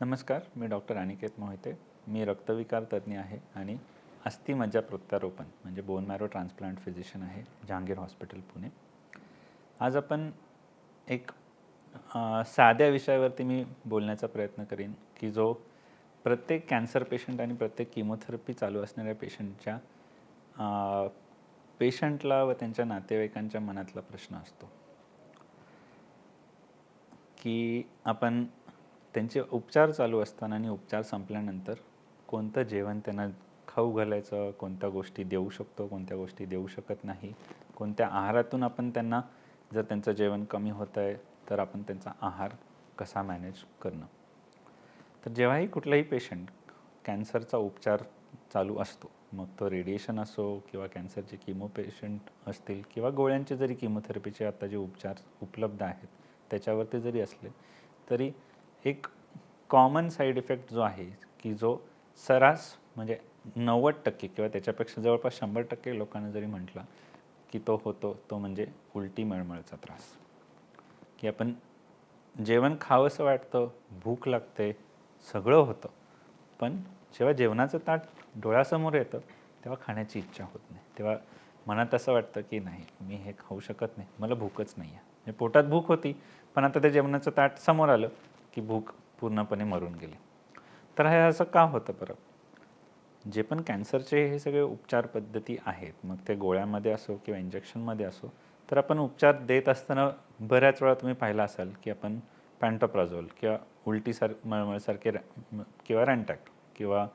नमस्कार मी डॉक्टर अनिकेत मोहिते. मी रक्तविकार तज्ज्ञ आहे आणि अस्थिमज्जा प्रत्यारोपण म्हणजे बोन मॅरो ट्रान्सप्लांट फिजिशियन आहे जहांगीर हॉस्पिटल पुणे. आज आपण एक साध्या विषयावरती मी बोलण्याचा प्रयत्न करीन की जो प्रत्येक कॅन्सर पेशंट आणि प्रत्येक किमोथेरपी चालू असणाऱ्या पेशंटच्या पेशंटला व त्यांच्या नातेवाईकांच्या मनातला प्रश्न असतो. की आपण त्यांचे उपचार चालू असताना आणि उपचार संपल्यानंतर कोणतं जेवण त्यांना खाऊ घालायचं कोणत्या गोष्टी देऊ शकतो कोणत्या गोष्टी देऊ शकत नाही कोणत्या आहारातून आपण त्यांना जर त्यांचं जेवण कमी होतं आहे तर आपण त्यांचा आहार कसा मॅनेज करणं? तर जेव्हाही कुठलाही पेशंट कॅन्सरचा उपचार चालू असतो मग तो रेडिएशन असो किंवा कॅन्सरचे किमो पेशंट असतील किंवा गोळ्यांचे जरी किमोथेरपीचे आता जे उपचार उपलब्ध आहेत त्याच्यावरती जरी असले तरी एक कॉमन साईड इफेक्ट जो आहे की जो सरास म्हणजे नव्वद टक्के किंवा त्याच्यापेक्षा जवळपास शंभर टक्के लोकांना जरी म्हटला की तो होतो तो म्हणजे उलटी मळमळचा त्रास. की आपण जेवण खावंसं वाटतं भूक लागते सगळं होतं. पण जेव्हा जेवणाचं ताट डोळ्यासमोर येतं तेव्हा खाण्याची इच्छा होत नाही. तेव्हा मनात असं वाटतं की नाही मी हे खाऊ शकत नाही. मला भूकच नाही आहे म्हणजे पोटात भूक होती पण आता ते जेवणाचं ताट समोर आलं की भूक पूर्णपणे मरून गेली. तर हे असं का होतं बरं? जे पण कॅन्सरचे हे सगळे उपचार पद्धती आहेत मग ते गोळ्यामध्ये असो किंवा इंजेक्शनमध्ये असो तर आपण उपचार देत असताना बऱ्याच वेळा तुम्ही पाहिला असाल की आपण पॅन्टोप्राझोल किंवा उलटीसार मळमळसारखे रॅ- किंवा रॅन्टॅक किंवा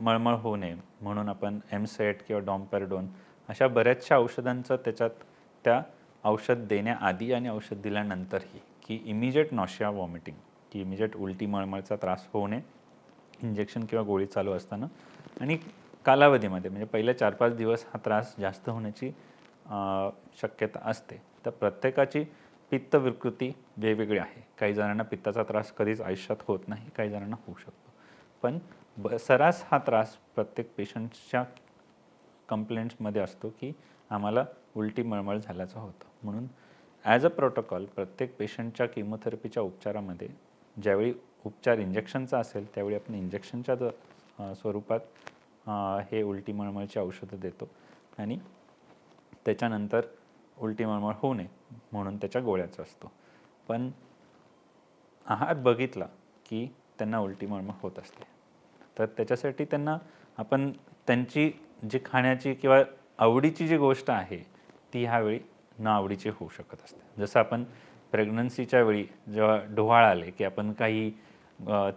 मळमळ होऊ नये म्हणून आपण एमसेट किंवा डॉम्पेरडोन अशा बऱ्याचशा औषधांचं त्याच्यात त्या औषध देण्याआधी आणि औषध दिल्यानंतरही की इमिजिएट नॉशिया वॉमिटिंग की इमिजिएट उलटी मळमळचा त्रास होऊ नये. इंजेक्शन किंवा गोळी चालू असताना. आणि कालावधीमध्ये म्हणजे पहिले चार पाच दिवस हा त्रास जास्त होण्याची शक्यता असते. तर प्रत्येकाची पित्त विकृती वेगवेगळी आहे. काही जणांना पित्ताचा त्रास कधीच आयुष्यात होत नाही काही जणांना होऊ शकतो. पण ब सरास हा त्रास प्रत्येक पेशंटच्या कंप्लेंट्समध्ये असतो की आम्हाला उलटी मळमळ झाल्याचं होतं. म्हणून ॲज अ प्रोटोकॉल प्रत्येक पेशंटच्या किमोथेरपीच्या उपचारामध्ये ज्यावेळी उपचार इंजेक्शनचा असेल त्यावेळी आपण इंजेक्शनच्या स्वरूपात हे उलटी मळमळची औषधं देतो. आणि त्याच्यानंतर उलटी मळमळ होऊ नये म्हणून त्याच्या गोळ्याचा असतो. पण आहार बघितला की त्यांना उलटी मळमळ होत असते. तर त्याच्यासाठी त्यांना आपण त्यांची जी खाण्याची किंवा आवडीची जी गोष्ट आहे ती ह्यावेळी न आवडीची होऊ शकत असते. जसं आपण प्रेग्नन्सीच्या वेळी जेव्हा डोहाळ आले की आपण काही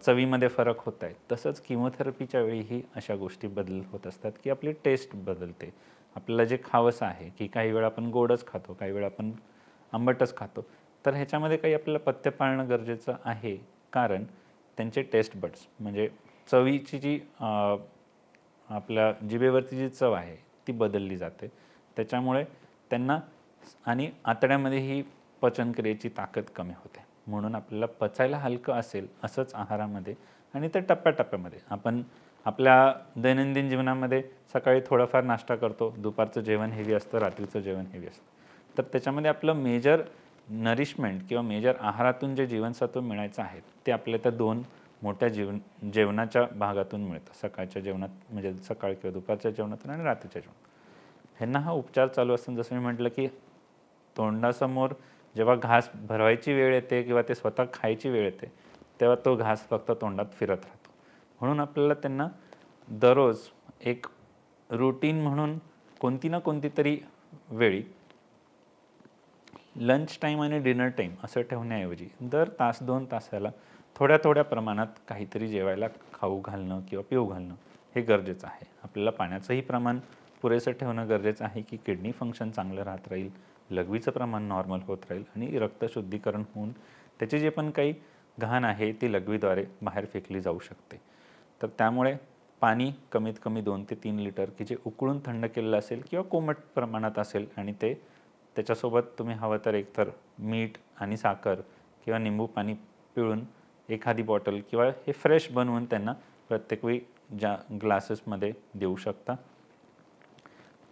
चवीमध्ये फरक होत आहे तसंच किमोथेरपीच्या वेळीही अशा गोष्टी बदल होत असतात की आपली टेस्ट बदलते. आपल्याला जे खावंसं आहे की काही वेळा आपण गोडच खातो काही वेळा आपण आंबटच खातो तर ह्याच्यामध्ये काही आपल्याला पथ्य पाळणं गरजेचं आहे. कारण त्यांचे टेस्ट बड्स म्हणजे चवीची जी आपल्या जिभेवरती जी चव आहे ती बदलली जाते. त्याच्यामुळे त्यांना आणि आतड्यामध्ये ही पचनक्रियेची ताकद कमी होते. म्हणून आपल्याला पचायला हलकं असेल असंच आहारामध्ये आणि ते टप्प्याटप्प्यामध्ये. आपण आपल्या दैनंदिन जीवनामध्ये सकाळी थोडाफार नाश्ता करतो दुपारचं जेवण हेवी असतं रात्रीचं जेवण हेवी असतं. तर त्याच्यामध्ये आपलं मेजर नरिशमेंट किंवा मेजर आहारातून जे जीवनसत्व मिळायचं आहे ते आपल्या त्या दोन मोठ्या जीवन जेवणाच्या भागातून मिळतं. सकाळच्या जेवणात म्हणजे सकाळ किंवा दुपारच्या जेवणातून आणि रात्रीच्या जेवणात ह्यांना हा उपचार चालू असताना जसं मी म्हटलं की तोंडासमोर जेव्हा घास भरवायची वेळ येते किंवा ते स्वतः खायची वेळ येते तेव्हा तो घास फक्त तोंडात फिरत राहतो. म्हणून आपल्याला त्यांना दररोज एक रुटीन म्हणून कोणती ना कोणती तरी वेळी लंच टाईम आणि डिनर टाईम असं ठेवण्याऐवजी दर तास दोन तासाला थोड्या थोड्या प्रमाणात काहीतरी जेवायला खाऊ घालणं किंवा पिऊ घालणं हे गरजेचं आहे. आपल्याला पाण्याचंही प्रमाण पुरेसं ठेवणं गरजेचं आहे की किडनी फंक्शन चांगलं राहत राहील लघवीचं प्रमाण नॉर्मल होत राहील आणि रक्तशुद्धीकरण होऊन त्याचे जे पण काही घाण आहे ती लघवीद्वारे बाहेर फेकली जाऊ शकते. तर त्यामुळे पाणी कमीत कमी दोन ते तीन लिटर की जे उकळून थंड केलेलं असेल किंवा कोमट प्रमाणात असेल आणि ते त्याच्यासोबत तुम्ही हवं तर एकतर मीठ आणि साखर किंवा निंबू पाणी पिळून एखादी बॉटल किंवा हे फ्रेश बनवून त्यांना प्रत्येक वेळी ज्या ग्लासेसमध्ये देऊ शकता.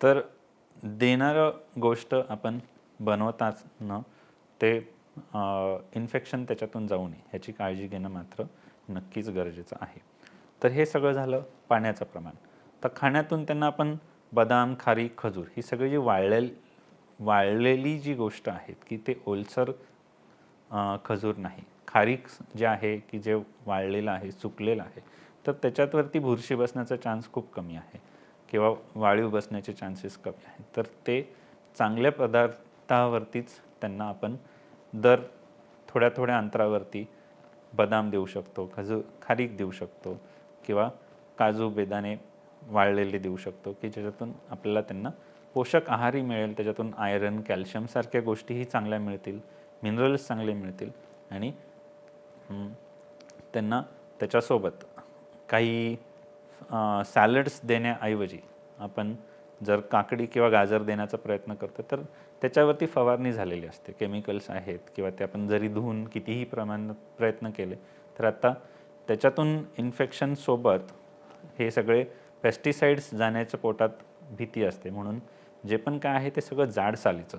तर देणारं गोष्ट आपण बनवताच न ते इन्फेक्शन त्याच्यातून जाऊ नये. ह्याची काळजी घेणं मात्र नक्कीच गरजेचं आहे. तर हे सगळं झालं पाण्याचं प्रमाण. तर खाण्यातून त्यांना आपण बदाम खारी खजूर ही सगळी जी वाळलेल वाळलेली जी गोष्ट आहेत की ते ओलसर खजूर नाही. खारीक जे आहे की जे वाळलेलं आहे सुकलेलं आहे तर त्याच्यातवरती बुरशी बसण्याचा चान्स खूप कमी आहे. किंवा वाळीव बसण्याचे चान्सेस कमी आहेत. तर ते चांगल्या पदार्थावरतीच त्यांना आपण दर थोड्या थोड्या अंतरावरती बदाम देऊ शकतो खजू खारीक देऊ शकतो किंवा काजू बेदाणे वाळलेले देऊ शकतो की ज्याच्यातून आपल्याला त्यांना पोषक आहारही मिळेल त्याच्यातून आयरन कॅल्शियमसारख्या गोष्टीही चांगल्या मिळतील मिनरल्स चांगले मिळतील आणि त्यांना त्याच्यासोबत काही सॅलड्स देण्याऐवजी आपण जर काकडी किंवा गाजर देण्याचा प्रयत्न करतो तर त्याच्यावरती फवारणी झालेली असते. केमिकल्स आहेत किंवा ते आपण जरी धुवून कितीही प्रमाणात प्रयत्न केले तर आता त्याच्यातून इन्फेक्शनसोबत हे सगळे पेस्टिसाइड्स जाण्याच्या पोटात भीती असते. म्हणून जे पण काय आहे ते सगळं जाड सालीचं.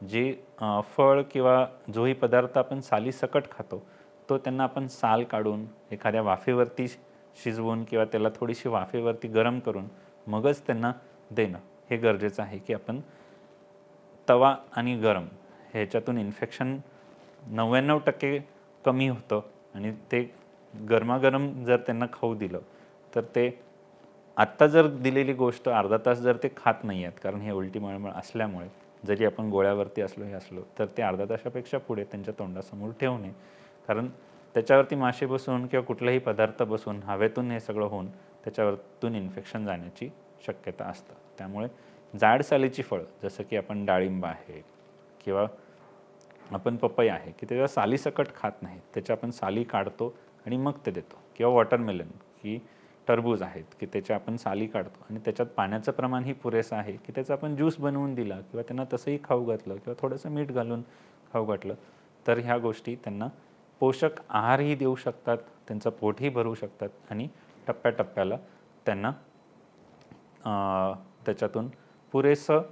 जे फळ किंवा जोही पदार्थ आपण साली सकट खातो तो त्यांना आपण साल काढून एखाद्या वाफेवरती शिजवून किंवा त्याला थोडीशी वाफेवरती गरम करून मगच त्यांना देणं. हे गरजेचं आहे की आपण तवा आणि गरम ह्याच्यातून इन्फेक्शन नव्याण्णव टक्के कमी होतं आणि ते गरमागरम जर त्यांना खाऊ दिलं तर ते आत्ता जर दिलेली गोष्ट अर्धा तास जर ते खात नाही आहेत कारण हे उलटी मळमळ असल्यामुळे जरी आपण गोळ्यावरती असलो हे असलो तर ते अर्धा तासापेक्षा पुढे त्यांच्या तोंडासमोर ठेवू नये. कारण त्याच्यावरती मासे बसून किंवा कुठलाही पदार्थ बसून हवेतून हे सगळं होऊन त्याच्यावरतून इन्फेक्शन जाण्याची शक्यता असतं. त्यामुळे जाड सालीची फळं जसं की आपण डाळिंब आहे किंवा आपण पपई आहे की त्याच्या साली सकट खात नाही त्याच्या आपण साली काढतो आणि मग ते देतो. किंवा वॉटरमेलन की टरबूज आहेत की त्याच्या आपण साली काढतो आणि त्याच्यात पाण्याचं प्रमाणही पुरेसं आहे की त्याचा आपण ज्यूस बनवून दिला किंवा त्यांना तसंही खाऊ घातलं किंवा थोडंसं मीठ घालून खाऊ घातलं तर ह्या गोष्टी त्यांना पोषक आहारही देऊ शकतात त्यांचं पोटही भरू शकतात आणि टप्प्याटप्प्याला त्यांना त्याच्यातून पुरेसं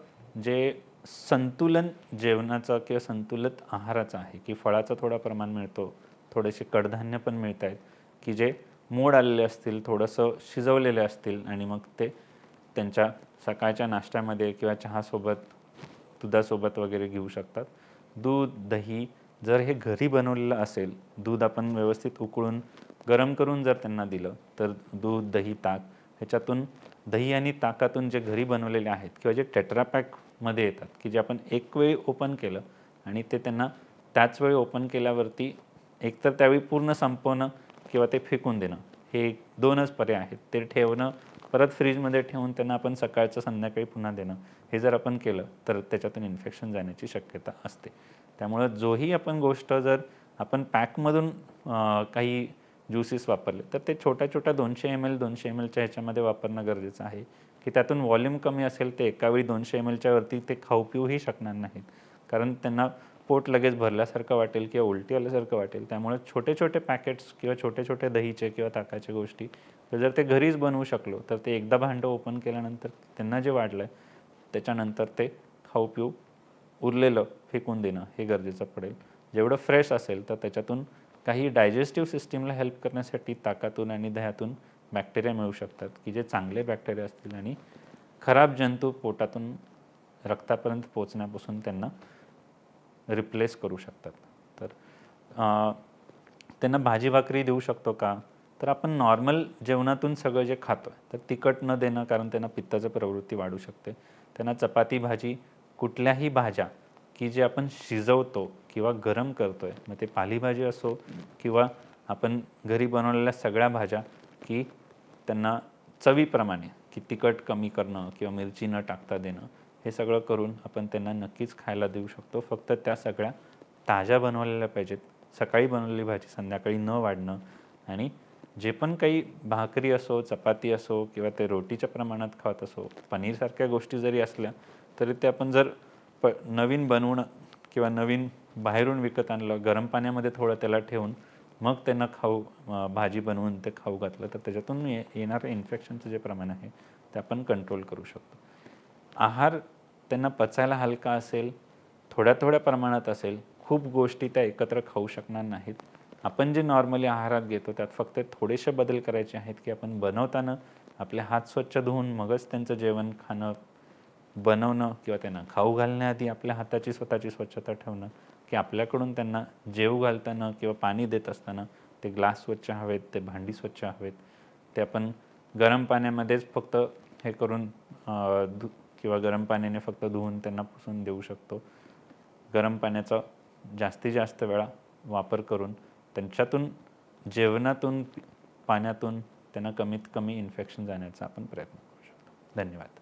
जे संतुलन जेवणाचं किंवा संतुलित आहाराचं आहे की फळाचं थोडं प्रमाण मिळतो थोडेसे कडधान्य पण मिळत आहेत की जे मोड आलेले असतील थोडंसं शिजवलेले असतील आणि मग ते त्यांच्या सकाळच्या नाश्त्यामध्ये किंवा चहासोबत दुधासोबत वगैरे घेऊ शकतात. दूध दही जर हे घरी बनवलेलं असेल दूध आपण व्यवस्थित उकळून गरम करून जर त्यांना दिलं तर दूध दही ताक ह्याच्यातून दही आणि ताकातून जे घरी बनवलेले आहेत किंवा जे टेट्रापॅकमध्ये येतात की जे आपण एक वेळी ओपन केलं आणि ते त्यांना त्याच वेळी ओपन केल्यावरती एकतर त्यावेळी पूर्ण संपवणं किंवा ते फेकून देणं हे एक दोनच पर्याय आहेत. ते ठेवणं परत फ्रीजमध्ये ठेवून त्यांना आपण सकाळचं संध्याकाळी पुन्हा देणं हे जर आपण केलं तर त्याच्यातून इन्फेक्शन जाण्याची शक्यता असते. त्यामुळं जोही आपण गोष्ट जर आपण पॅकमधून काही ज्युसेस वापरले तर ते छोट्या छोट्या दोनशे एम एल दोनशे एम एलच्या ह्याच्यामध्ये वापरणं गरजेचं आहे. की त्यातून व्हॉल्यूम कमी असेल ते एकावेळी दोनशे एम एलच्या वरती ते खाऊ पिऊही शकणार नाहीत. कारण त्यांना पोट लगेच भरल्यासारखं वाटेल किंवा उलटी आल्यासारखं वाटेल. त्यामुळे छोटे छोटे पॅकेट्स किंवा छोटे छोटे दहीचे किंवा ताकाच्या गोष्टी तर जर ते घरीच बनवू शकलो तर ते एकदा भांडं ओपन केल्यानंतर त्यांना जे वाढलं आहे त्याच्यानंतर ते खाऊ पिऊ उरलेलं फेकून देणं हे गरजेचं पडेल. जेवढं फ्रेश असेल तर त्याच्यातून काही डायजेस्टिव्ह सिस्टीमला हेल्प करण्यासाठी ताकातून आणि दह्यातून बॅक्टेरिया मिळू शकतात की जे चांगले बॅक्टेरिया असतील आणि खराब जंतू पोटातून रक्तापर्यंत पोचण्यापासून त्यांना रिप्लेस करू शकतात. तर त्यांना भाजी भाकरी देऊ शकतो का? तर आपण नॉर्मल जेवणातून सगळं जे खातो तर तिखट न देणं कारण त्यांना पित्ताचं प्रवृत्ती वाढू शकते. त्यांना चपाती भाजी कुठल्याही भाज्या की जे आपण शिजवतो किंवा गरम करतो आहे मग ते पालेभाजी असो किंवा आपण घरी बनवलेल्या सगळ्या भाज्या की त्यांना चवीप्रमाणे की तिखट कमी करणं किंवा मिरची न टाकता देणं हे सगळं करून आपण त्यांना नक्कीच खायला देऊ शकतो. फक्त त्या सगळ्या ताज्या बनवलेल्या पाहिजेत. सकाळी बनवलेली भाजी संध्याकाळी न वाढणं आणि जे पण काही भाकरी असो चपाती असो किंवा ते रोटीच्या प्रमाणात खात असो पनीरसारख्या गोष्टी जरी असल्या तरी ते आपण जर प नवीन बनवणं किंवा नवीन बाहेरून विकत आणलं गरम पाण्यामध्ये थोडं त्याला ठेवून मग त्यांना खाऊ भाजी बनवून ते खाऊ घातलं तर त्याच्यातून ये येणारं इन्फेक्शनचं जे प्रमाण आहे ते आपण कंट्रोल करू शकतो. आहार त्यांना पचायला हलका असेल थोड्या थोड्या प्रमाणात असेल खूप गोष्टी त्या एकत्र खाऊ शकणार नाहीत. आपण जे नॉर्मली आहारात घेतो त्यात फक्त थोडेसे बदल करायचे आहेत की आपण बनवताना आपले हात स्वच्छ धुवून मगच त्यांचं जेवण खाणं बनवणं किंवा त्यांना खाऊ घालण्याआधी आपल्या हाताची स्वतःची स्वच्छता ठेवणं की आपल्याकडून त्यांना जेव घालताना किंवा पाणी देत असताना ते ग्लास स्वच्छ हवेत ते भांडी स्वच्छ हवेत. ते आपण गरम पाण्यामध्येच फक्त हे करून धु किंवा गरम पाण्याने फक्त धुवून त्यांना पुसून देऊ शकतो. गरम पाण्याचा जास्तीत जास्त वेळा वापर करून त्यांच्यातून जेवणातून पाण्यातून त्यांना कमीत कमी इन्फेक्शन जाण्याचा आपण प्रयत्न करू शकतो. धन्यवाद.